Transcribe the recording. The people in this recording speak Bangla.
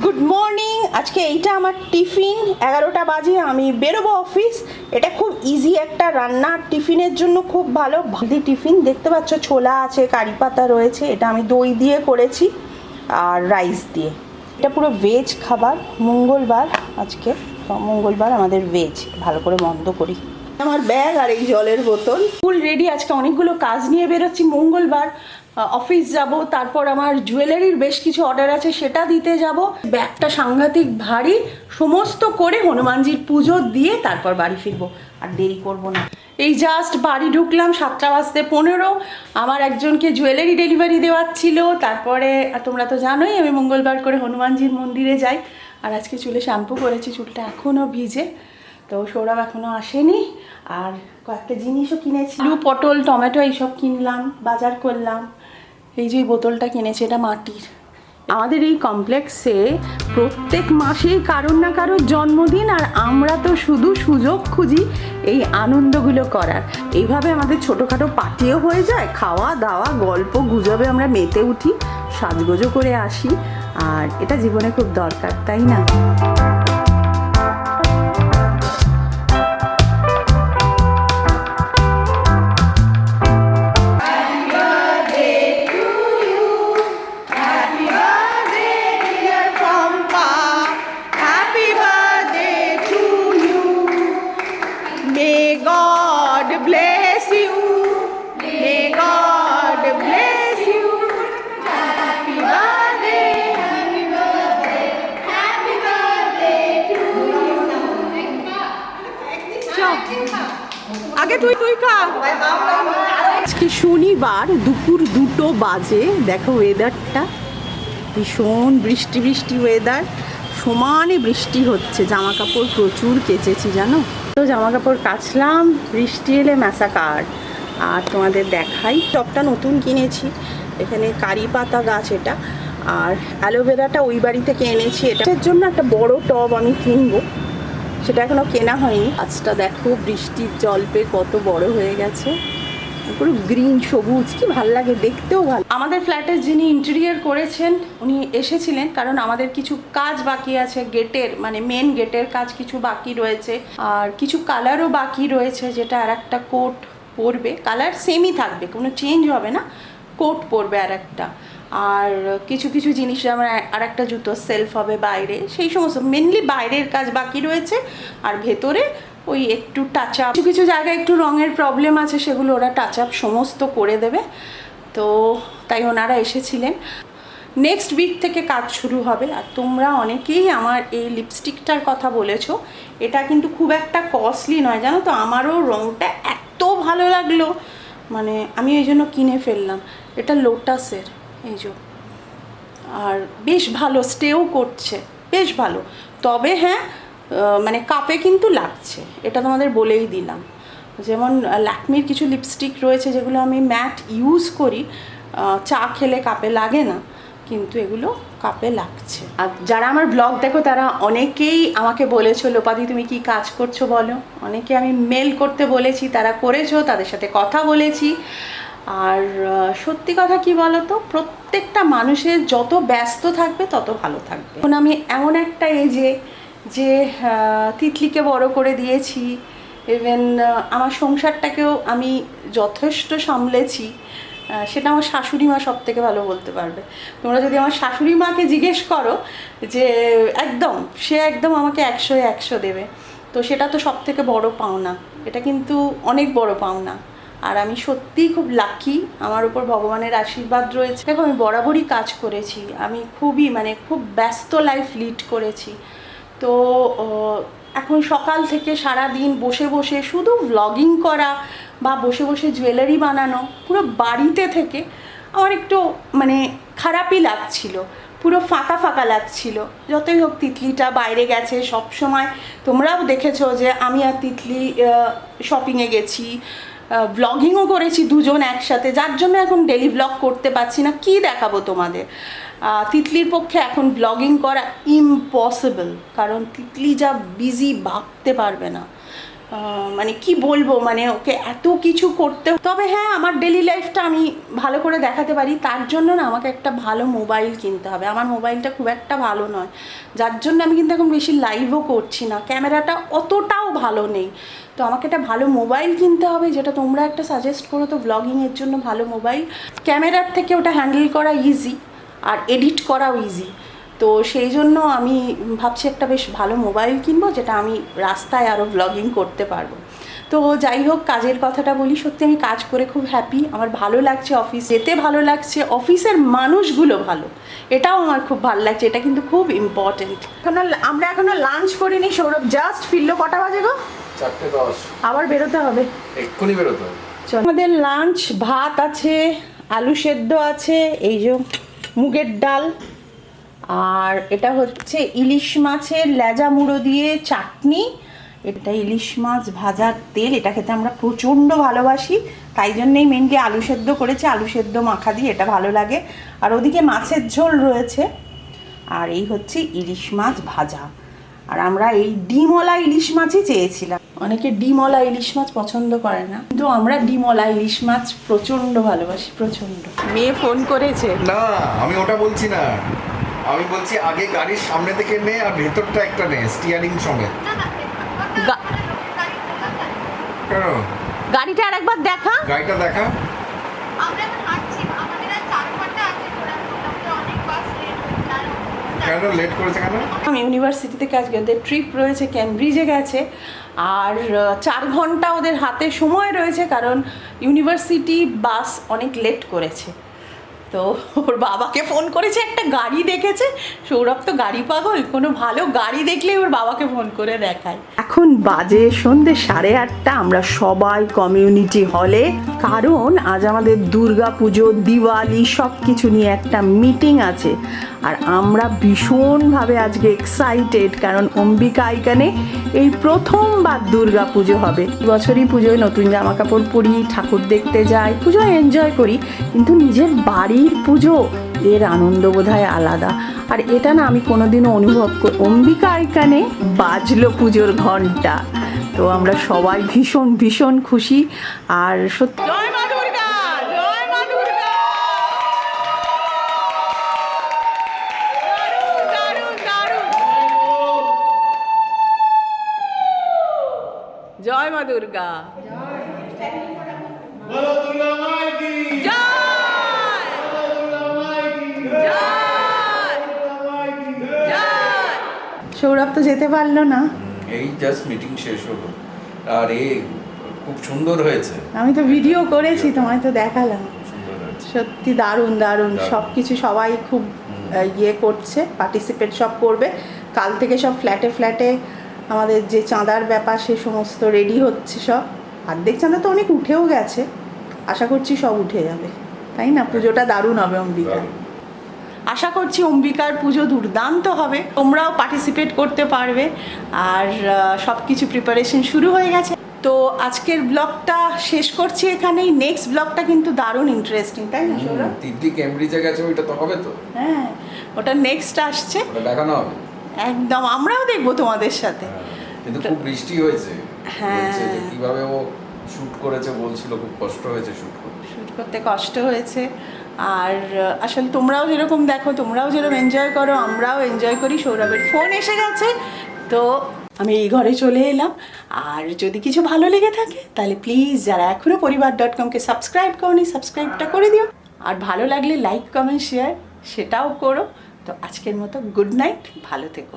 গুড মর্নিং আজকে এইটা আমার টিফিন। এগারোটা বাজে, আমি বেরোবো অফিস এটা খুব ইজি একটা রান্না। টিফিনের জন্য খুব ভালো। ভাদি টিফিন। দেখতে পাচ্ছ, ছোলা আছে, কারি পাতা রয়েছে। এটা আমি দই দিয়ে করেছি আর রাইস দিয়ে। এটা পুরো ভেজ খাবার। মঙ্গলবার আজকে। মঙ্গলবার আমাদের ভেজ ভালো করে বন্ধ করি। আমার ব্যাগ আর এই জলের বোতল। ফুল রেডি আজকে অনেকগুলো কাজ নিয়ে বেরোচ্ছি। মঙ্গলবার অফিস যাব, তারপর আমার জুয়েলারির বেশ কিছু অর্ডার আছে, সেটা দিতে যাব। ব্যাগটা সাংঘাতিক ভারী, সমস্ত করে হনুমানজির পুজো দিয়ে তারপর বাড়ি ফিরবো। আর দেরি করব না। এই জাস্ট বাড়ি ঢুকলাম সাতটা বাজতে পনেরো। আমার একজনকে জুয়েলারি ডেলিভারি দেওয়ার ছিল। তারপরে তোমরা তো জানোই, আমি মঙ্গলবার করে হনুমানজির মন্দিরে যাই। আর আজকে চুলে শ্যাম্পু করেছি, চুলটা এখনও ভিজে। তো সৌরভ এখনও আসেনি। আর কয়েকটা জিনিসও কিনেছি। আলু, পটল, টমেটো, এইসব কিনলাম, বাজার করলাম। এই যে বোতলটা কিনেছি, এটা মাটির। আমাদের এই কমপ্লেক্সে প্রত্যেক মাসেই কারোর না কারোর জন্মদিন, আর আমরা তো শুধু সুযোগ খুঁজি এই আনন্দগুলো করার। এইভাবে আমাদের ছোটোখাটো পার্টিও হয়ে যায়, খাওয়া দাওয়া, গল্প, গুজবে আমরা মেতে উঠি, সাজগোজও করে আসি, আর এটা জীবনে খুব দরকার, তাই না? তুই তুই আজকে শনিবার দুপুর দুটো বাজে। দেখো ওয়েদারটা ভীষণ বৃষ্টি বৃষ্টি ওয়েদার সমানে বৃষ্টি হচ্ছে। জামা কাপড় প্রচুর কেচেছি, জানো? তো জামা কাপড় কাচলাম, বৃষ্টি এলে ম্যাসাকার আর তোমাদের দেখাই, টপটা নতুন কিনেছি। এখানে কারি পাতা গাছ এটা। আর অ্যালোভেরাটা ওই বাড়ি থেকে এনেছি এটার জন্য একটা বড় টব আমি কিনবো। সেটা এখনও কেনা হয়নি। গাছটা দেখো, বৃষ্টির জল পেয়ে কত বড় হয়ে গেছে। পুরো গ্রিন, সবুজ, কি ভালো লাগে, দেখতেও ভালো। আমাদের ফ্ল্যাটের যিনি ইন্টেরিয়ার করেছেন, উনি এসেছিলেন কারণ আমাদের কিছু কাজ বাকি আছে, গেটের মানে মেন গেটের কাজ কিছু বাকি রয়েছে। আর কিছু কালারও বাকি রয়েছে, যেটা আর একটা কোট পরবে। কালার সেমই থাকবে, কোনো চেঞ্জ হবে না। কোট পরবে আর একটা। আর কিছু কিছু জিনিস যেমন আর একটা জুতো সেলফ হবে বাইরে। সেই সমস্ত মেনলি বাইরের কাজ বাকি রয়েছে। আর ভেতরে ওই একটু টাচ আপ কিছু কিছু জায়গায় একটু রঙের প্রবলেম আছে, সেগুলো ওরা টাচ আপ সমস্ত করে দেবে। তো তাই ওনারা এসেছিলেন। নেক্সট উইক থেকে কাজ শুরু হবে। আর তোমরা অনেকেই আমার এই লিপস্টিকটার কথা বলেছ। এটা কিন্তু খুব একটা কস্টলি নয়, জানো তো? আমারও রঙটা এত ভালো লাগল। মানে আমি ওই জন্য কিনে ফেললাম। এটা লোটাসের এই যে, আর বেশ ভালো স্টেও করছে, বেশ ভালো। তবে হ্যাঁ মানে কাপে কিন্তু লাগছে, এটা তোমাদের বলেই দিলাম। যেমন ল্যাকমির কিছু লিপস্টিক রয়েছে যেগুলো আমি ম্যাট ইউজ করি চা খেলে কাপে লাগে না, কিন্তু এগুলো কাপে লাগছে। আর যারা আমার ব্লগ দেখো, তারা অনেকেই আমাকে বলেছ, লোপাদি, তুমি কি কাজ করছ বলো? অনেকে আমি মেল করতে বলেছি, তারা করেছ, তাদের সাথে কথা বলেছি। আর সত্যি কথা কি বলো তো প্রত্যেকটা মানুষের যত ব্যস্ত থাকবে, তত ভালো থাকবে। এখন আমি এমন একটা এজে যে তিতলিকে বড় করে দিয়েছি ইভেন আমার সংসারটাকেও আমি যথেষ্ট সামলেছি সেটা আমার শাশুড়ি মা সব থেকে ভালো বলতে পারবে। তোমরা যদি আমার শাশুড়ি মাকে জিজ্ঞেস করো যে, একদম, সে একদম আমাকে একশো একশো দেবে। তো সেটা তো সব থেকে বড় পাওনা। এটা কিন্তু অনেক বড় পাওনা। আর আমি সত্যিই খুব লাকি আমার উপর ভগবানের আশীর্বাদ রয়েছে। দেখো, আমি বরাবরই কাজ করেছি। আমি খুবই মানে খুব ব্যস্ত লাইফ লিড করেছি। তো এখন সকাল থেকে সারা দিন বসে বসে শুধু ভ্লগিং করা বা বসে বসে জুয়েলারি বানানো, পুরো বাড়িতে থেকে আমার একটু মানে খারাপই লাগছিল। পুরো ফাঁকা ফাঁকা লাগছিল। যতই হোক, তিতলিটা বাইরে গেছে সব সময় তোমরাও দেখেছ যে আমি আর তিতলি শপিংয়ে গেছি। ব্লগিংও করেছি দুজন একসাথে, যার জন্য এখন ডেলি ব্লগ করতে পারছি না। কি দেখাবো তোমাদের? তিতলির পক্ষে এখন ব্লগিং করা ইম্পসিবল কারণ তিতলি যা বিজি ভাবতে পারবে না। মানে কি বলব মানে ওকে এত কিছু করতে তবে হ্যাঁ আমার ডেলি লাইফটা আমি ভালো করে দেখাতে পারি। তার জন্য না আমাকে একটা ভালো মোবাইল কিনতে হবে। আমার মোবাইলটা খুব একটা ভালো নয়। যার জন্য আমি কিন্তু এখন বেশি লাইভও করছি না। ক্যামেরাটা অতটাও ভালো নেই। তো আমাকে একটা ভালো মোবাইল কিনতে হবে, যেটা তোমরা একটা সাজেস্ট করো তো ব্লগিংয়ের জন্য ভালো মোবাইল ক্যামেরার থেকে ওটা হ্যান্ডেল করা ইজি আর এডিট করাও ইজি তো সেই জন্য আমি ভাবছি একটা বেশ ভালো মোবাইল কিনবো যেটা আমি রাস্তায় আরও ব্লগিং করতে পারব। তো যাই হোক কাজের কথাটা বলি সত্যি আমি কাজ করে খুব হ্যাপি আমার ভালো লাগছে অফিস যেতে ভালো লাগছে অফিসের মানুষগুলো ভালো। এটাও আমার খুব ভালো লাগছে এটা কিন্তু খুব ইম্পর্টেন্ট এখনও আমরা এখনও লাঞ্চ করিনি সৌরভ জাস্ট ফিরলো কটা বাজে গো? আবার বেরোতে হবে। এক্ষুনি বেরোতে হবে। আমাদের লাঞ্চ ভাত আছে আলু সেদ্ধ আছে এই যে মুগের ডাল। আর এটা হচ্ছে ইলিশ মাছের লেজা মুড়ো দিয়ে চাটনি। এটা ইলিশ মাছ ভাজার তেল এটা খেতে আমরা প্রচণ্ড ভালোবাসি। তাই জন্যেই মেনলি আলু সেদ্ধ করেছে আলু সেদ্ধ মাখা দিয়ে এটা ভালো লাগে। আর ওদিকে মাছের ঝোল রয়েছে আর এই হচ্ছে ইলিশ মাছ ভাজা। আর আমরা এই ডিমলা ইলিশ মাছই চেয়েছিলাম। অনেকে ডিমলা ইলিশ মাছ পছন্দ করে না কিন্তু আমরা ডিমলা ইলিশ মাছ প্রচণ্ড ভালোবাসি প্রচণ্ড। মেয়ে ফোন করেছে। না আমি ওটা বলছি না। আমি বলছি আগে গাড়ির সামনে থেকে নে আর ভেতরটা একটা নে স্টিয়ারিং সমেত কেন? গাড়িটা আর একবার দেখা। গাড়িটা দেখা? কেন লেট করেছে কেন? আমি ইউনিভার্সিটি থেকে আজকে ওদের ট্রিপ রয়েছে ক্যামব্রিজে গেছে আর চার ঘণ্টা ওদের হাতে সময় রয়েছে কারণ ইউনিভার্সিটি বাস অনেক লেট করেছে। তো ওর বাবাকে ফোন করেছে, একটা গাড়ি দেখেছে। সৌরভ তো গাড়ি পাগল, কোনো ভালো গাড়ি দেখলেই ওর বাবাকে ফোন করে দেখায়। এখন বাজে সন্ধ্যে সাড়ে আটটা, আমরা সবাই কমিউনিটি হলে কারণ আজ আমাদের দুর্গা পুজো দিওয়ালি সব কিছু নিয়ে একটা মিটিং আছে। আর আমরা ভীষণভাবে আজকে এক্সাইটেড কারণ অম্বিকা আইকানে এই প্রথমবার দুর্গা পুজো হবে। বছরই পুজোয় নতুন জামা কাপড় পরি, ঠাকুর দেখতে যাই পুজো এনজয় করি, কিন্তু নিজের বাড়ির পুজো, এর আনন্দ বোধহয় আলাদা। আর এটা না আমি কোনোদিনও অনুভব করি, অম্বিকা আইকানে বাজলো পুজোর ঘণ্টা। তো আমরা সবাই ভীষণ ভীষণ খুশি। আর সত্যি দুর্গা জয়! জয়! জয়! সৌরভ তো যেতে পারল না এই জাস্ট মিটিং শেষ হলো আর এ খুব সুন্দর হয়েছে আমি তো ভিডিও করেছি তোমায় তো দেখালাম সত্যি দারুণ দারুণ দারুণ। সব কিছু সবাই খুব ইয়ে করছে পার্টিসিপেট সব করবে কাল থেকে সব ফ্ল্যাটে ফ্ল্যাটে আমাদের যে চাঁদার ব্যাপার সে সমস্ত রেডি হচ্ছে সব। অর্ধেক চাঁদা তো অনেক উঠেও গেছে। আশা করছি সব উঠে যাবে। তাই না? পুজোটা দারুণ হবে অম্বিকা। আশা করছি অম্বিকার পুজো দুর্দান্ত হবে। তোমরাও পার্টিসিপেট করতে পারবে। আর সব কিছু প্রিপারেশন শুরু হয়ে গেছে। তো আজকের ব্লগটা শেষ করছি এখানেই। নেক্সট ব্লগটা কিন্তু দারুণ ইন্টারেস্টিং তাই না তিতলি কেমব্রিজে গেছে ওইটা তো হবে তো। হ্যাঁ ওটা নেক্সট আসছে। দেখানো হবে। একদম আমরাও দেখব তোমাদের সাথে। কিন্তু খুব বৃষ্টি হয়েছে। হ্যাঁ। কীভাবে ও শুট করেছে বলছিল খুব কষ্ট হয়েছে শুট করতে। শ্যুট করতে কষ্ট হয়েছে। আর আসলে তোমরাও যেরকম দেখো তোমরাও যেরকম এনজয় করো আমরাও এনজয় করি সৌরভের ফোন এসে গেছে। তো আমি এই ঘরে চলে এলাম। আর যদি কিছু ভালো লেগে থাকে তাহলে প্লিজ যারা এখনও পরিবার ডট কমকে সাবস্ক্রাইব করনি সাবস্ক্রাইবটা করে দিও। আর ভালো লাগলে লাইক কমেন্ট শেয়ার সেটাও করো। তো আজকের মতো গুড নাইট ভালো থেকো।